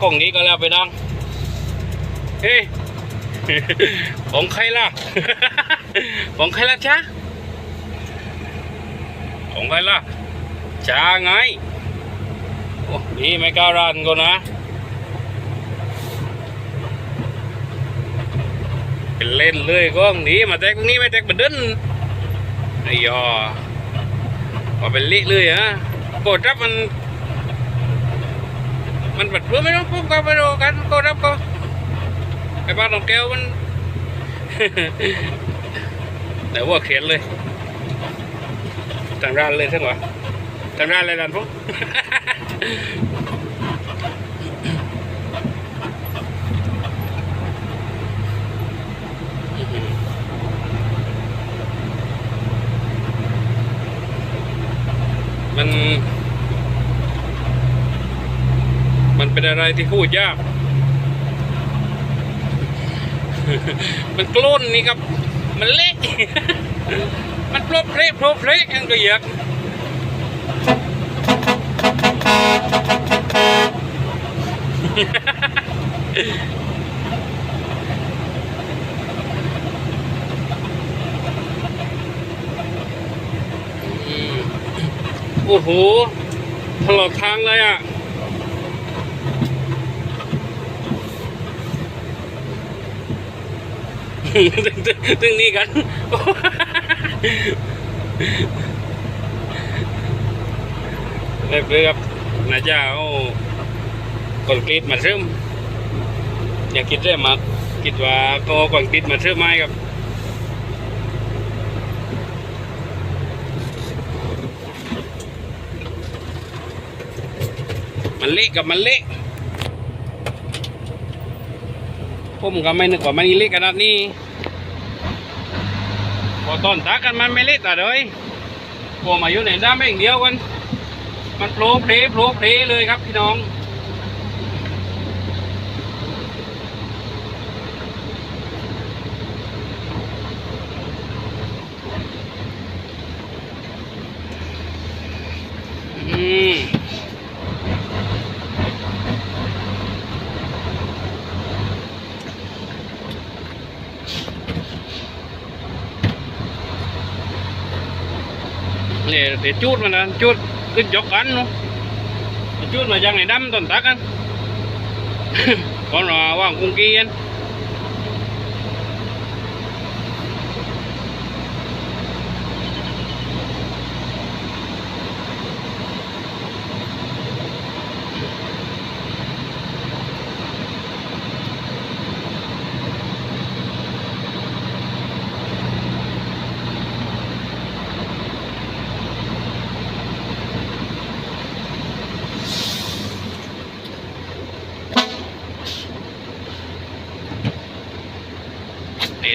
กล้องนี้ก็แล้วไปน้องเฮ้ยของใครล่ะ ของใครล่ะจ๊ะของใครล่ะจ้าไงโอ้นี่ไม่กล้ารันก็นะ เป็นเล่นเลยก็หนีมาแตกตรงนี้ไม่แตกบันเดินไอ้ยอมาเป็นเละเลยฮะโกดรับมัน มันบัดเพื่อไม่ต้องพุ่งกันไปดูกันโกดรับก็ไอ้บ้านของแก้วมัน แต่ว่าเขียนเลยต่างร้านเลยทั้งหมดต่างร้านเลยร้านพวกมัน มัน เป็นอะไรที่พูดยาก มันกล้นนี่ครับ มันเละมันโปรเพลโปรเพลยังก็อยอืมโอ้โหตลอดทางเลยอะ ตึงตึงนี่กันเรียบร้อยครับนาจ้าเอาคอนกรีตมาเสริมอย่าคิดได้มากคิดว่าก็คอนกรีตมาเสริมไม้ครับมันเละกับมันเละผมก็ไม่นึกว่ามันเละขนาดนี้ พอต้นตักกันมันไม่เละแต่เลยพอมาอยู่ในด้ามเองเดียวกัน มันโผล่เพลโผล่เพลเลยครับพี่น้อง เนี่ยเดี๋ยวจูดมันนะจูดขึ้นยกกันเนา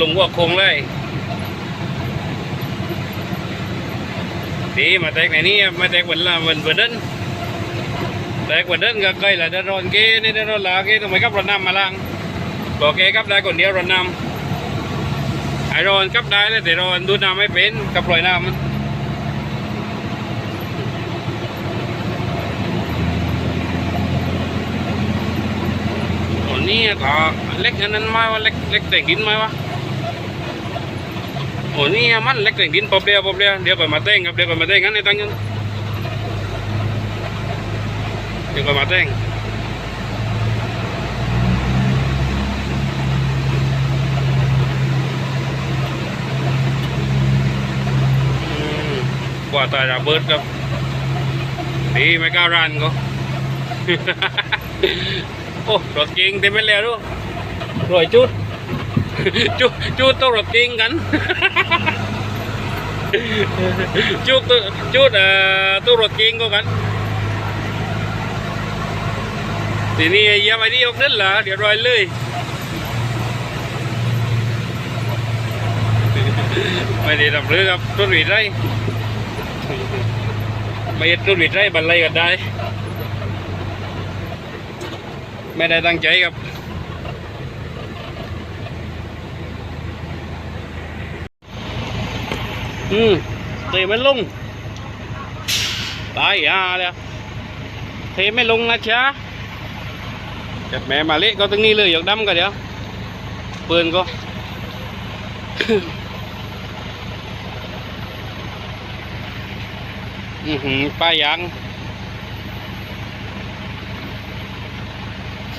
ลงว่าคงเลยดีมาแตกไหนนี่มาแตกวันละวันวันเดินแตกวันเดินก็ใกล้ละเดินรอนเก้นี่เดินรอนลาเก้ทำไมกับรถน้ำมาลังบอกเก้กับได้คนเดียวรถน้ำไอรอนกับได้แล้วแต่รอนดูน้ำไม่เป็นกับปล่อยน้ำ นี่ก็เล็กอันนั้นไหมวะเล็กเล็กแต่งดินไหมวะโอ้นี่มันเล็กแต่งดินปอบเดียวปอบเดียวเดี๋ยวไปมาเต้งครับเดี๋ยวไปมาเต้งงั้นในตั้งยันเดี๋ยวไปมาเต้งกว่าตายระเบิดครับดีไม่กล้ารันก็ โอ้รถเก่งเต็มไปแล้วดูรวยจุดจุดจุดต้องรถเก่งกัน จุดจุดเอ่อตัวรถเก่งก็กันทีนี้เหยียไอ้นี่ออกนั่นเหรอเดี๋ยวรอยเลยไม่ได้ทำเรื่องครับต้นหวีดไรไม่ต้นหวีดไรบันไลกันได้ ไม่ได้ตั้งใจครับอืมเทไม่ลง ตายอ่าเลยเทไม่ลงนะจ๊ะจัดแม่มาเละก็ตรงนี้เลยอยากดำกันเดี๋ยวเปืนก็อือหือป้ายยาง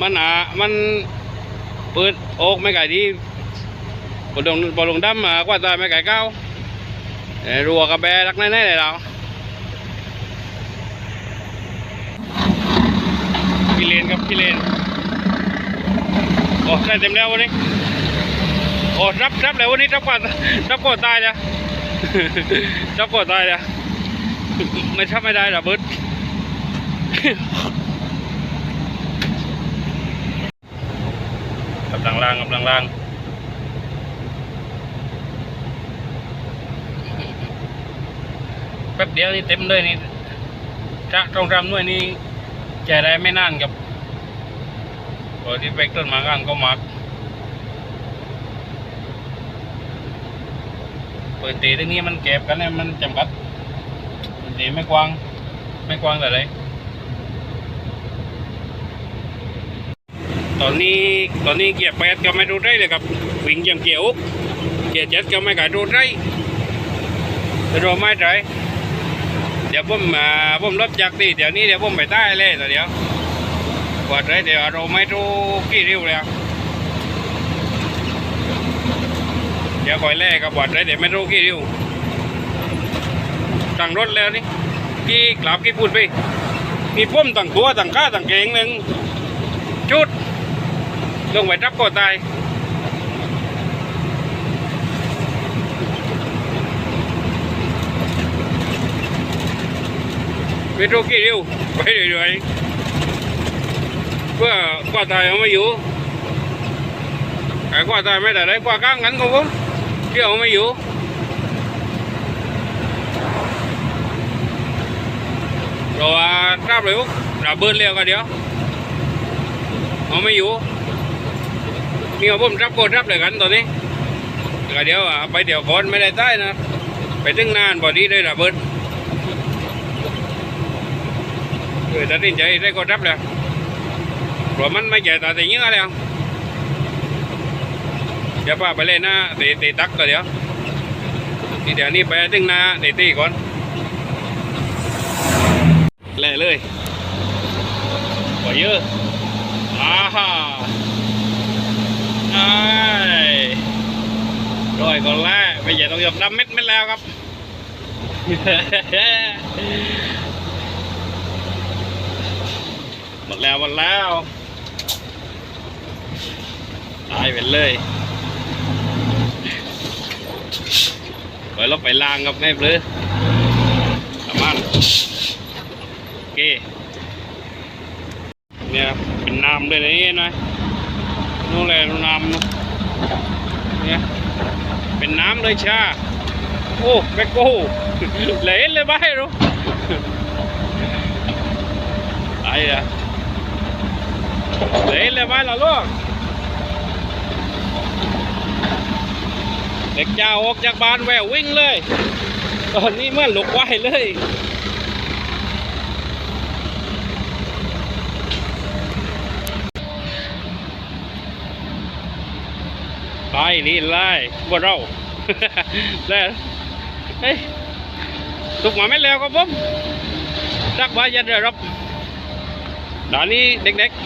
มันอ่ามันเปิดโอกไม่ไก่ดีบอลงบอลงดำอ่ากว่าตายไม่ไก่เก้ารัวกระแบรักแน่ๆเลยเราพี่เลนครับพี่เลนโอ้ได้เต็มแล้ววันนี้โอ้รับรับแล้ววันนี้รับกว่ารับกว่าตายแล้วรับกว่าตายแล้วไม่ทับไม่ได้หรอเบิร์ด กำลังล่างกำลังล่างแป๊บเดียวนี่เต็มเลยนี่จะตรงรำด้วยนี่แจได้ไม่นานกับพอที่ไปต้นมากันก็มักเปิดตีตรงนี้มันเก็บกันเนี่ยมันจำกัดเปิดตีไม่กว้าง ไม่กว้างแต่ไร ตอนนี้ตอนนี้เกียร์แปดก็ไม่รู้ได้เลยครับวิ่งยังเกียร์อุกเกียร์เจ็ดก็ไม่กล้ารู้ได้รอไม่ได้เดี๋ยวผมอ่าผมรถจากที่เดี๋ยวนี้เดี๋ยวผมไปใต้เลยแต่เดี๋ยวกว่าได้เดี๋ยวเราไม่รู้กี่ริ้วแล้วเดี๋ยวคอยแล่กับบอดได้เดี๋ยวไม่รู้กี่ริ้วตั้งรถแล้วนี่กี่กลับกี่พูดไปมีพุ่มตั้งตัวตั้งข้าตั้งเก่งหนึ่ง ลงไปรับก็ตายไปโรกี้เร็วไปเรื่อยๆเพื่อกว่าตายเอาไม่อยู่ไอ้กว่าตายไม่ได้ได้กว่าก้างงั้นของผมเที่ยวไม่อยู่เราทราบเลยว่าเราเบิร์นเร็วกันเดียวเอาไม่อยู่ มีอาผมรับโกดรับเลยกันตอนนี้ก็เดี๋ยวอะไปเดี๋ยวก่อนไม่ได้ใต้นะไปถึงนานพอดีได้ระเบิดเออตัดสินใจได้กดรับแล้วเพราะมันไม่ใหญ่ตาแต่เยอะแล้วเดี๋ยวป้าไปเล่นนะตีตีตักก็เดี๋ยวทีเดี๋ยวนี้ไปถึงนาตีตีก่อนแล่เลยกว่าเยอะอ่าฮ่า ไอ้ rồi còn lá bây giờ tôi gặp 5 mét mét lao ครับหมดแล้วหมดแล้วตายไปเลยปล่อบไปล่างครับไม่เปลือประมาณโอเคเนี่ยเป็นน้ำเลยนะนี่นะ นู่นแหละน้ำนู่นเนี่ยเป็นน้ำเลยชาโอ้แบกโก้เลนเลยบ้ารู้ไอ้อะเลนเลยบ้าล่ะลูกเด็กเจ้าออกจากบ้านแวววิ่งเลย ตอนนี้เมื่อนลูกควเลย ไปนี่ไล่บ่เราแล้วเฮ้ยตุกมาไม่แล้วครับผมรักว้อยันเดือดรับด่านนี้เด็กๆ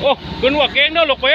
โอ้ขึ้นหัวเก่งเนอะลูกเป้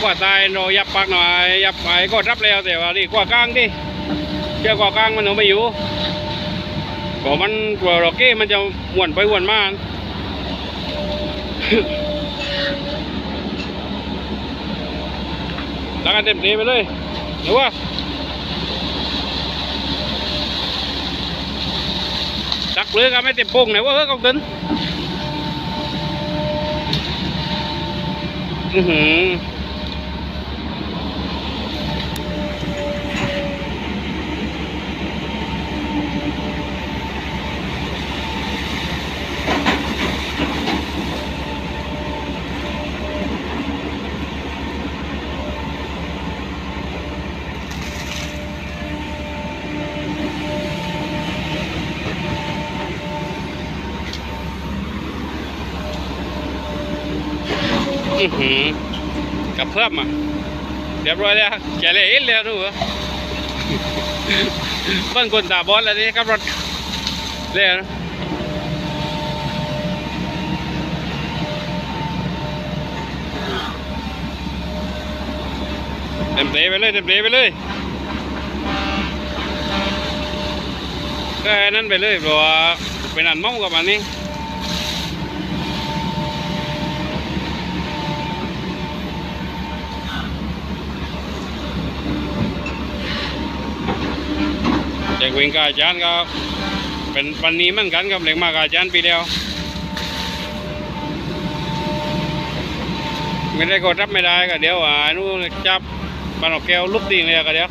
กวาาตายเรายับปากหน่อยยับไปก็รับแล้วแต่ว่านี่กว่ากลางดิเจ้ากว่ากลางมันหนูไม่อยู่ก็มันกลัวโรเก้มันจะหวนไปหวนมาลักกันเต็มทีไปเลยหรือว่าตักเลือกันไม่เต็มปุ่งไหนว่าเฮ้ยกองตึนอือหือ กับเพื่อมอะเรียบร้อยแล้วแกเลยเอ็ดลยวรู้เหรอบ้านคนตาบอดแล้วนี่ครับรถเลยนเต็มเตไปเลยเต็มเตไปเลยก็นั่นไปเลยเพรว่าเป็นอันมั่งกับอันนี้ เด็กวิ่งกาจารย์ก็เป็นปันนี้เหมือนกันกับเด็กมากาจานปีเดียว ไม่ได้ก็รับไม่ได้ก็เดี๋ยวอ่านู้จับปันออกแก้วลุกตีเลยก็เดี๋ยว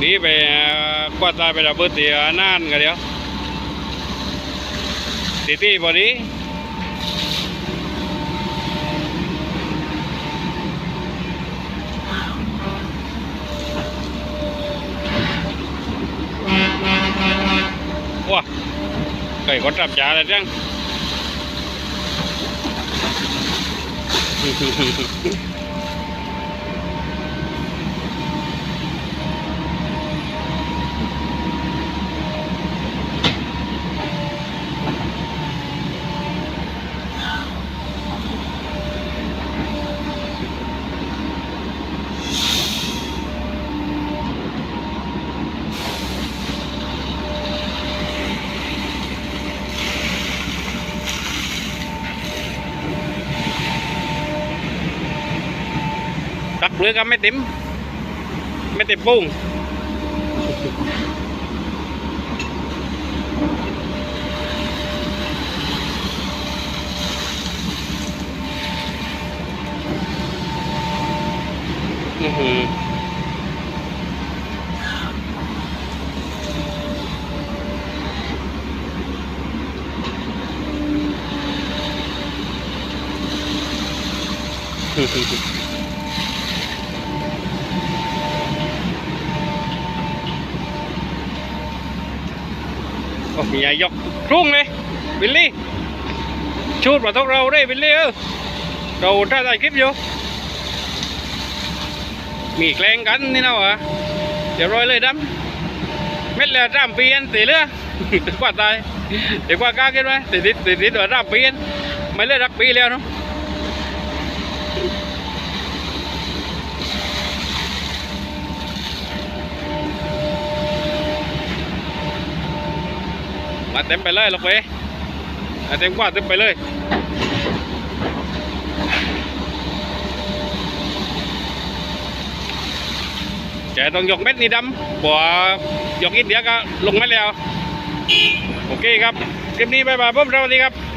นีไปกวาดตายไปดับเบิลตีอ่านานก็เดี๋ยวตีตีพอดี เคยก็จับ ตักเรือก็ไม่เต็ม ไม่เต็มปุ้งอือหือ嗯嗯嗯。 ย่ายกรุ่งเลยบิลลี่ชูดมาทุกเราได้บิลลี่เออเราถ้าได้คลิปอยู่มีแกล้งกันนี่นะวะเดี๋ยวร้อยเลยดำเม็ดแล้วจ้ามปีนตีเลือกว่าตายเดี๋ยวกว่ากล้ากินไหมติดติดติดติดว่าจ้ามปีนไม่เลือดรักปีแล้วเนาะาเต็มไปเลยลูกเว้ยมาเต็มกว่าเต็มไปเลยแกต้องยกเม็ดนี่ดำบัวยกอินเดียก็ลงไม่แล้ว โอเคครับคลิปนี้บายบายผมสวัสดีครับ